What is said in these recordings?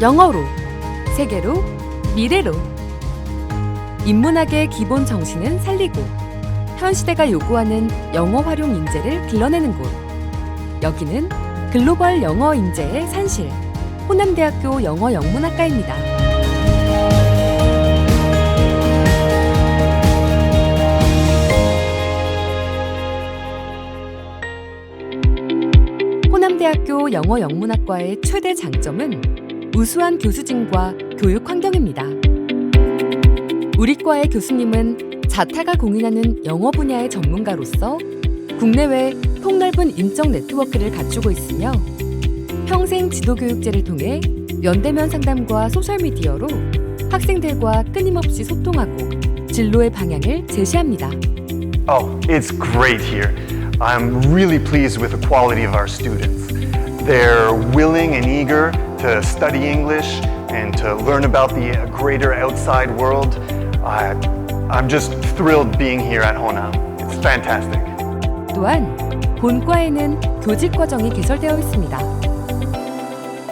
영어로, 세계로, 미래로. 인문학의 기본 정신은 살리고 현 시대가 요구하는 영어 활용 인재를 길러내는 곳. 여기는 글로벌 영어 인재의 산실 호남대학교 영어 영문학과입니다. 호남대학교 영어 영문학과의 최대 장점은 우수한 교수진과 교육 환경입니다. 우리 과의 교수님은 자타가 공인하는 영어 분야의 전문가로서 국내외 폭넓은 인적 네트워크를 갖추고 있으며 평생 지도교육제를 통해 면대면 상담과 소셜미디어로 학생들과 끊임없이 소통하고 진로의 방향을 제시합니다. Oh, it's great here. I'm really pleased with the quality of our students. They're willing and eager to study English and to learn about the greater outside world. I, I'm just thrilled being here at Honam. It's fantastic. 또한 본과에는 교직 과정이 개설되어 있습니다.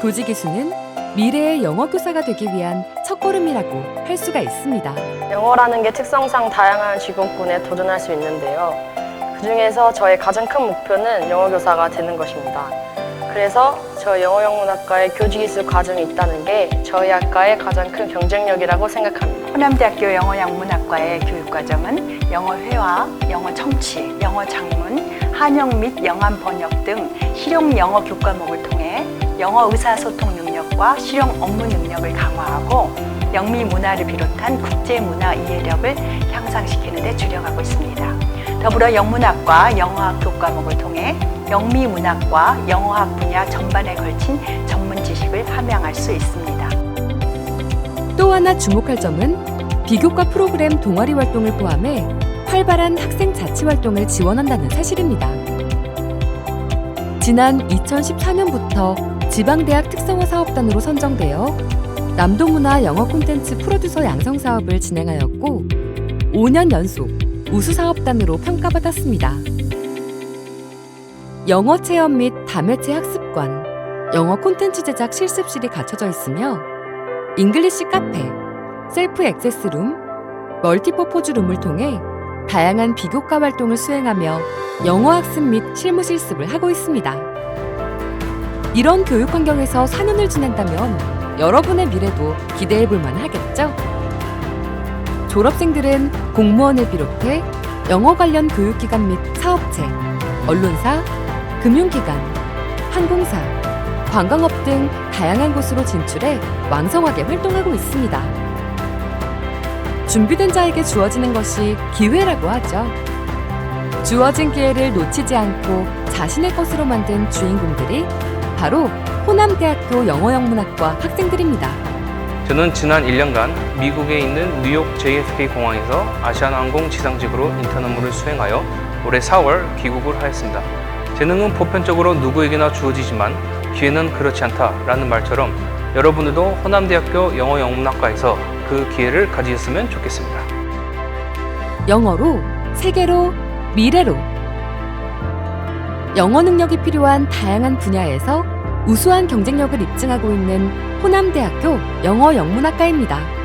교직 기수는 미래의 영어 교사가 되기 위한 첫걸음이라고 할 수가 있습니다. 영어라는 게 특성상 다양한 직업군에 도전할 수 있는데요. 그 중에서 저의 가장 큰 목표는 영어 교사가 되는 것입니다. 그래서 저 영어 영문학과에 교직이수 과정이 있다는 게 저희 학과의 가장 큰 경쟁력이라고 생각합니다. 호남대학교 영어영문학과의 교육과정은 영어 회화, 영어 청취, 영어 작문, 한영 및 영암 번역 등 실용 영어 교과목을 통해 영어 의사소통 능력과 실용 업무 능력을 강화하고 영미 문화를 비롯한 국제 문화 이해력을 향상시키는 데 주력하고 있습니다. 더불어 영문학과 영어학 교과목을 통해 영미 문학과 영어학 분야 전반에 걸친 전문 지식을 함양할 수 있습니다. 또 하나 주목할 점은 비교과 프로그램 동아리 활동을 포함해 활발한 학생 자치 활동을 지원한다는 사실입니다. 지난 2014년부터 지방대학 특성화 사업단으로 선정되어 남도문화 영어 콘텐츠 프로듀서 양성 사업을 진행하였고 5년 연속 우수 사업단으로 평가받았습니다. 영어 체험 및 다매체 학습관, 영어 콘텐츠 제작 실습실이 갖춰져 있으며 잉글리시 카페, 셀프 액세스룸, 멀티퍼포즈 룸을 통해 다양한 비교과 활동을 수행하며 영어 학습 및 실무 실습을 하고 있습니다. 이런 교육 환경에서 4년을 지낸다면 여러분의 미래도 기대해 볼 만하겠죠? 졸업생들은 공무원을 비롯해 영어 관련 교육기관 및 사업체, 언론사, 금융기관, 항공사, 관광업 등 다양한 곳으로 진출해 왕성하게 활동하고 있습니다. 준비된 자에게 주어지는 것이 기회라고 하죠. 주어진 기회를 놓치지 않고 자신의 것으로 만든 주인공들이 바로 호남대학교 영어영문학과 학생들입니다. 저는 지난 1년간 미국에 있는 뉴욕 JFK 공항에서 아시아나항공 지상직으로 인턴 업무를 수행하여 올해 4월 귀국을 하였습니다. 재능은 보편적으로 누구에게나 주어지지만 기회는 그렇지 않다라는 말처럼 여러분들도 호남대학교 영어영문학과에서 그 기회를 가지셨으면 좋겠습니다. 영어로, 세계로, 미래로. 영어 능력이 필요한 다양한 분야에서 우수한 경쟁력을 입증하고 있는 호남대학교 영어영문학과입니다.